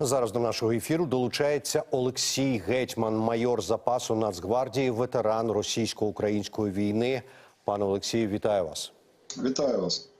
Зараз до нашого ефіру долучається Олексій Гетьман, майор запасу Нацгвардії, ветеран російсько-української війни. Пане Олексію, вітаю вас. Вітаю вас.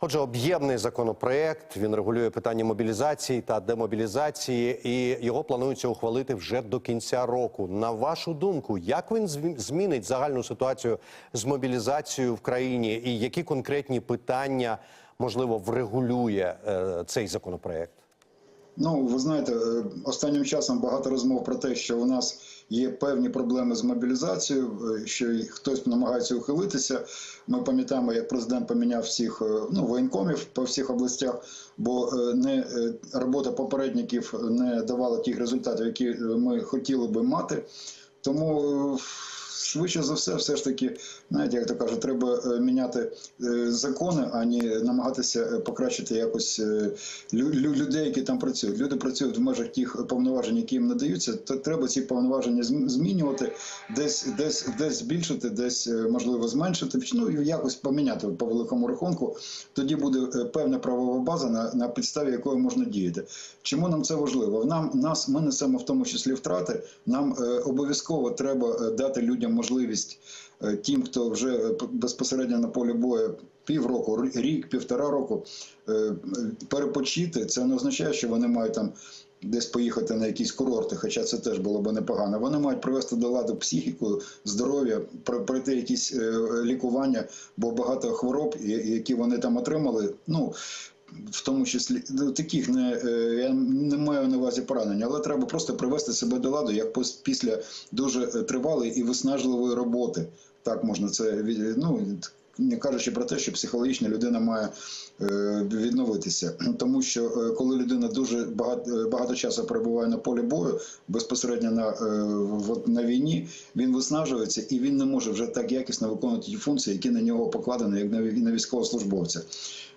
Отже, об'ємний законопроект. Він регулює питання мобілізації та демобілізації, і його планується ухвалити вже до кінця року. На вашу думку, як він змінить загальну ситуацію з мобілізацією в країні, і які конкретні питання можливо врегулює е, цей законопроект? Ну, ви знаєте, е, останнім часом багато розмов про те, що у нас є певні проблеми з мобілізацією, е, що хтось намагається ухилитися. Ми пам'ятаємо, як президент поміняв всіх е, ну, воєнкомів по всіх областях, бо не робота попередників не давала тих результатів, які ми хотіли би мати. Тому швидше за все, все ж таки, знаєте, як то кажуть, треба е, міняти е, закони, а не намагатися е, покращити якось лю- лю- людей, які там працюють. Люди працюють в межах тих повноважень, які їм надаються. То треба ці повноваження змінювати, десь, десь, десь збільшити, десь можливо зменшити. Ну і якось поміняти по великому рахунку. Тоді буде певна правова база, на, на підставі якої можна діяти. Чому нам це важливо? Нам нас ми несемо в тому числі втрати. Нам е, обов'язково треба дати людям можливість е, тим, хто вже е, безпосередньо на полі бою півроку, рік, півтора року е, перепочити. Це не означає, що вони мають там. Десь поїхати на якісь курорти, хоча це теж було б непогано. Вони мають привести до ладу психіку, здоров'я, про- пройти якісь лікування, бо багато хвороб, які вони там отримали. Ну в тому числі ну, таких не е, я не маю на увазі поранення, але треба просто привести себе до ладу, як після дуже е, тривалої і виснажливої роботи. Так можна це ну, не кажучи про те, що психологічно людина має е, відновитися, тому що коли людина дуже багато, багато часу перебуває на полі бою, безпосередньо на, на війні, він виснажується і він не може вже так якісно виконувати ті функції, які на нього покладені, як на військовослужбовця.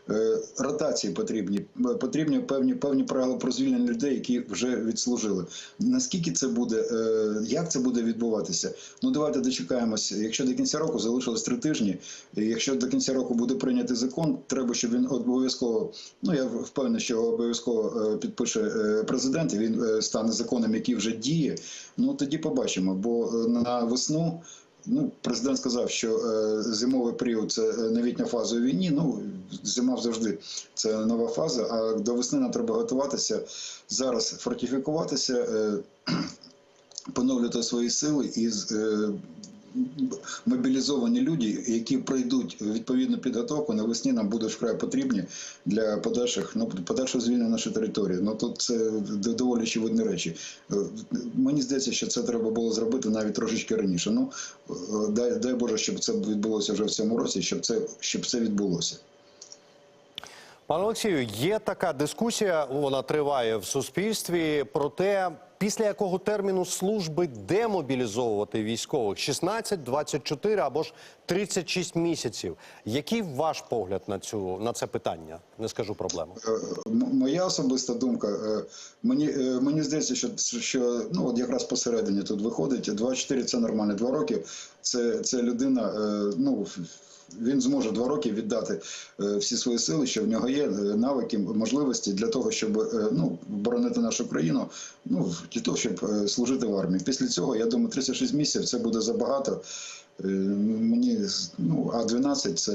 Е, Ротації потрібні, Е, потрібні певні певні правила про звільнення людей, які вже відслужили. Наскільки це буде, е, як це буде відбуватися? Ну давайте дочекаємося. Якщо до кінця року залишилось три тижні, і якщо до кінця року буде прийнятий закон, треба, щоб він обов'язково. Ну я впевнений, що його обов'язково підпише президент. і Він стане законом, який вже діє. Ну тоді побачимо. Бо на весну. Ну, президент сказав, що е, зимовий період це е, новітня фаза у війні. Ну, зима завжди це нова фаза. А до весни нам треба готуватися зараз, фортифікуватися, е, поновлювати свої сили і е, мобілізовані люди, які пройдуть відповідну підготовку, навесні нам будуть вкрай потрібні для подальших ну, подальшого звільнення нашої території. Ну тут це доволі очевидні речі. Е, Мені здається, що це треба було зробити навіть трошечки раніше. Ну е, дай, дай Боже, щоб це відбулося вже в цьому році, щоб це щоб це відбулося. Пане Олексію, є така дискусія, вона триває в суспільстві про те, після якого терміну служби демобілізовувати військових 16, 24 або ж 36 місяців. Який ваш погляд на цю на це питання? Не скажу проблему. Е, Моя особиста думка. е, Мені е, мені здається, що що ну от якраз посередині тут виходить. 24 – це нормально. Два роки це, це людина. Ну він зможе два роки віддати е, всі свої сили, що в нього є е, навики, можливості для того, щоб е, ну боронити нашу країну. Ну для того, щоб служити в армії. Після цього я думаю, 36 місяців це буде забагато. Мені ну а 12 це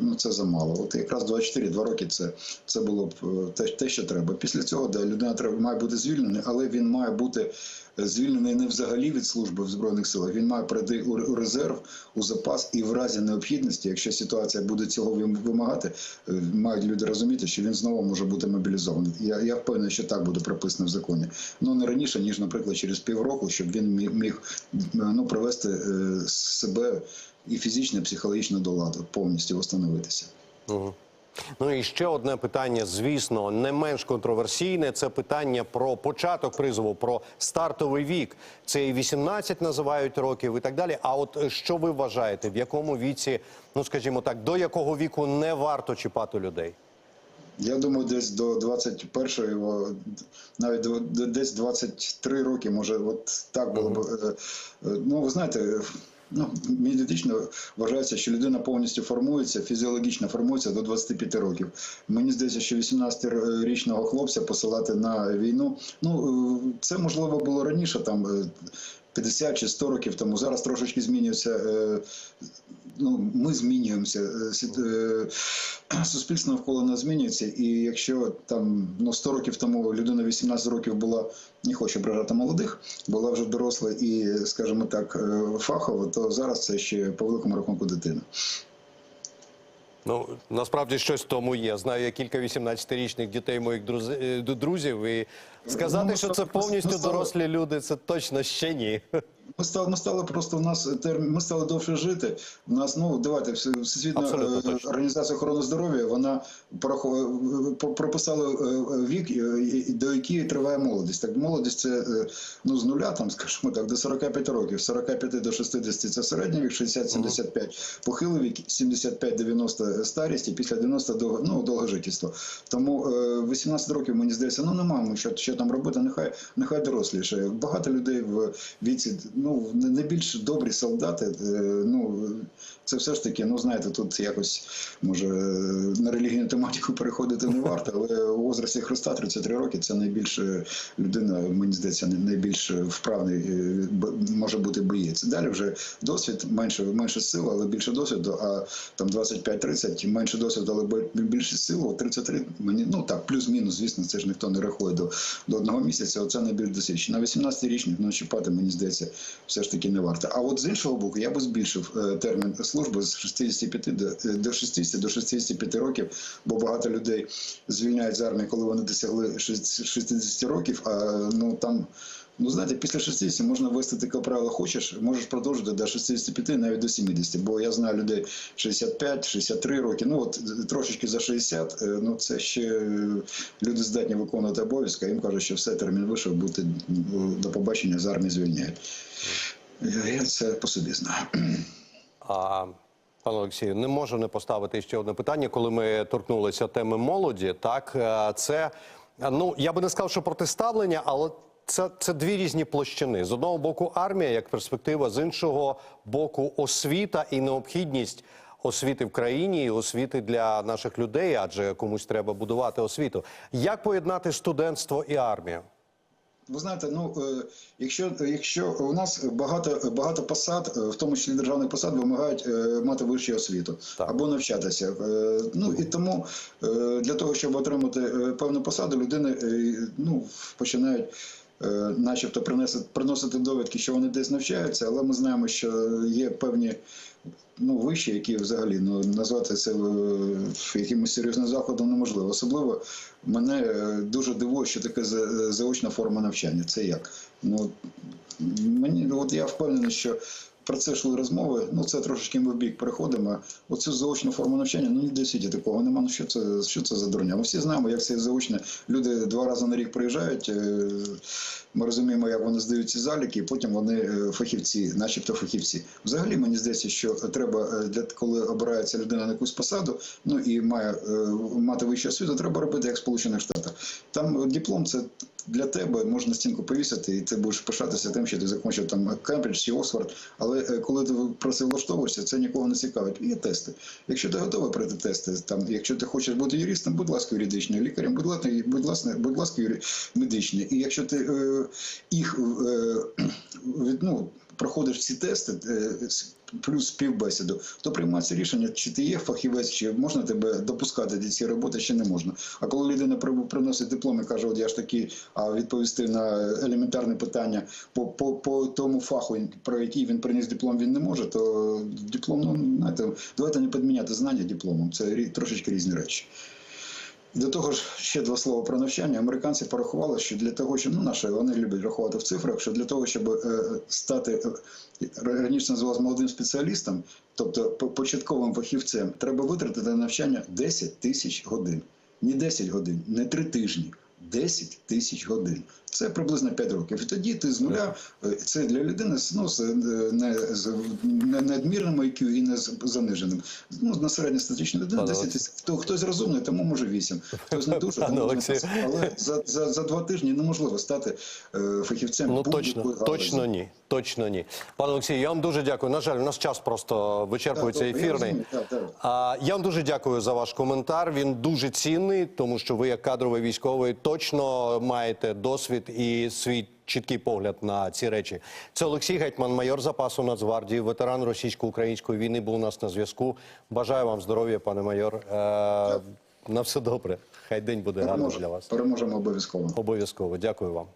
ну це замало. От якраз 24, 2 роки це, це було б те, те, що треба. Після цього да, людина треба має бути звільнена, але він має бути звільнений не взагалі від служби в збройних силах. Він має прийти у резерв, у запас, і в разі необхідності, якщо ситуація буде цього вимагати, е, мають люди розуміти, що він знову може бути мобілізований. Я, я впевнений, що так буде прописано в законі. Ну не раніше ніж, наприклад, через півроку, щоб він міг, міг е, ну привести е, себе і фізично, і психологічно до ладу, повністю встановитися. Угу. Ну і ще одне питання, звісно, не менш контроверсійне. Це питання про початок призову, про стартовий вік. Це і 18 називають років і так далі. А от е, що ви вважаєте, в якому віці, ну скажімо так, до якого віку не варто чіпати людей? Я думаю, десь до 21-го, навіть десь 23 роки, може, от так було б. Е, е, Ну, ви знаєте, Ну, медично вважається, що людина повністю формується, фізіологічно формується до 25 років. Мені здається, що 18-річного хлопця посилати на війну. Ну е, це можливо було раніше, там е, 50 чи 100 років тому. Зараз трошечки змінюється. е, Ну, ми змінюємося, е, е, суспільство навколо нас змінюється, і якщо там ну 100 років тому людина 18 років була, не хочу ображати молодих, була вже доросла і, скажімо так, фахова, то зараз це ще по великому рахунку дитина. Ну насправді щось в тому є. Знаю я кілька 18-річних дітей моїх е, друзів, і сказати, Ну, що це повністю дорослі люди, це точно ще ні. Ми стали, ми стали просто у нас термін, ми стали довше жити. У нас, ну давайте, Всесвітня Абсолютно е, організація охорони здоров'я, вона е, прописала е, вік, до який триває молодість. Так, молодість це ну з нуля, там, скажімо так, до 45 років, з 45 до 60 це середній вік, 60-75 похилий вік, 75-90 старість і після 90 до ну, довгожительство. Тому е, 18 років мені здається, ну немає що, що там робити. Нехай нехай доросліше. Багато людей в віці, ну не більш добрі солдати. е, Ну це все ж таки, ну знаєте, тут якось може на релігійну тематику переходити не варто, але у возрасті Христа 33 роки це найбільше людина, мені здається, най- найбільш вправний е, може бути боєць. Далі вже досвід, менше менше сил, але більше досвіду. А там 25-30, менше досвіду, але бі- більше сил. От 33 мені ну так, плюс-мінус, звісно, це ж ніхто не рахує до, до одного місяця. Оце найбільш досвідчено. На 18-річних ну чіпати, мені здається, все ж таки не варто. А от з іншого боку, я би збільшив е, термін служби з 65 до, е, до 60 до 65 років, бо багато людей звільняють з армії, коли вони досягли 60 60 років. А ну там. Ну, знаєте, після 60 можна ввести таке правило, хочеш, можеш продовжити до 65, навіть до 70. Бо я знаю людей 65-63 роки. Ну от трошечки за 60, е, ну це ще е, люди здатні виконувати обов'язки, їм кажуть, що все, термін вийшов, бути до побачення з армії звільняють. Я це по собі знаю. А пане Олексію, не можу не поставити ще одне питання, коли ми торкнулися теми молоді. Так е, це ну я би не сказав, що протиставлення, але. Це, це дві різні площини. З одного боку, армія як перспектива, з іншого боку, освіта і необхідність освіти в країні, і освіти для наших людей, адже комусь треба будувати освіту. Як поєднати студентство і армію? Ви знаєте, ну е, якщо, якщо у нас багато багато посад, е, в тому числі державних посад, вимагають е, мати вищу освіту Так. або навчатися. Ну і тому для того, щоб отримати певну посаду, людини ну починають. Е, Начебто приносити, довідки, що вони десь навчаються, але ми знаємо, що є певні ну, вищі, які взагалі ну, назвати це е, якимось серйозним заходом неможливо. Особливо мене е, дуже дивує, що таке за- заочна форма навчання. Це як? Ну, мені, от я впевнений, що про це йшли розмови. Ну, це трошечки ми в бік переходимо. Оцю заочну форму навчання, ну ніде в світі такого нема. Ну що це, що це за дурня? Ми всі знаємо, як це заочне. Люди два рази на рік приїжджають. е, Ми розуміємо, як вони здають ці заліки, і потім вони е, фахівці, начебто фахівці. Взагалі мені здається, що треба е, для коли обирається людина на якусь посаду, ну і має мати вищу освіту, треба робити як в Сполучених Штатах. Там диплом це для тебе можна стінку повісити, і ти будеш пишатися тим, що ти закінчив там Кембридж чи Оксфорд. Але е, коли ти працевлаштовуєшся, це влаштовуєшся, це нікого не цікавить. Є тести. Якщо ти готовий пройти тести, там, якщо ти хочеш бути юристом, будь ласка, юридичним, лікарем, будь ласка, будь ласка, будь ласка, медичний. І якщо ти е, їх е, від, ну, проходиш ці тести, е, плюс співбесіду, то приймається рішення, чи ти є фахівець, чи можна тебе допускати до цієї роботи, чи не можна. А коли людина при- приносить диплом і каже, от я ж такий, а відповісти на елементарне питання по, по, по тому фаху, про який він приніс диплом, він не може, то диплом, ну знаєте, давайте не підміняти знання дипломом. Це трошечки різні речі. До того ж, ще два слова про навчання. Американці порахували, що для того, щоб ну наші вони люблять рахувати в цифрах, що для того, щоб е, стати е, раніше називалось молодим спеціалістом, тобто по- початковим фахівцем, треба витратити на навчання 10 тисяч годин. Не 10 годин, не 3 тижні. 10 тисяч годин. Це приблизно 5 років. І тоді ти з нуля е, це для людини ну, з, е, не з надмірним IQ і не з заниженим. Ну, на середньостатичну людину Пане 10 тисяч. Хто, хтось розумний, тому може 8. Хтось не дуже, тому може 10. Але за, за, за два тижні неможливо стати е, фахівцем. Ну точно, точно ні. Точно ні. Пане Олексію, я вам дуже дякую. На жаль, у нас час просто вичерпується Так, добре, я ефірний. так, так. А, я вам дуже дякую за ваш коментар. Він дуже цінний, тому що ви, як кадровий військовий, точно маєте досвід і свій чіткий погляд на ці речі. Це Олексій Гетьман, майор запасу Нацгвардії, ветеран російсько-української війни, був у нас на зв'язку. Бажаю вам здоров'я, пане майор. Е, на все добре. Хай день буде гарний для вас. Переможемо обов'язково. Обов'язково. Дякую вам.